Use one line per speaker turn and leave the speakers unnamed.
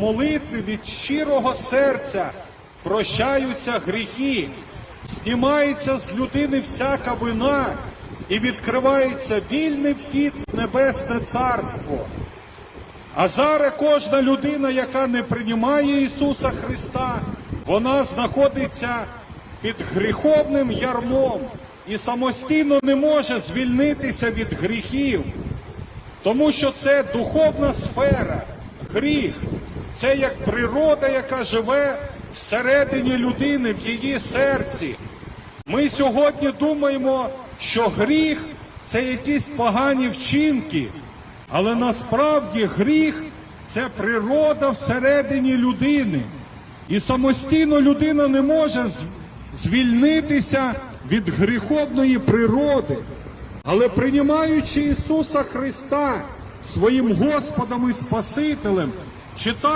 молитві від щирого серця. Прощаються гріхи, знімається з людини всяка вина і відкривається вільний вхід в небесне царство. А зараз кожна людина, яка не приймає Ісуса Христа, вона знаходиться під гріховним ярмом і самостійно не може звільнитися від гріхів, тому що це духовна сфера, гріх, це як природа, яка живе всередині людини, в її серці. Ми сьогодні думаємо, що гріх це якісь погані вчинки, але насправді гріх це природа всередині людини. І самостійно людина не може звільнитися від гріховної природи. Але приймаючи Ісуса Христа своїм Господом і Спасителем, читаючи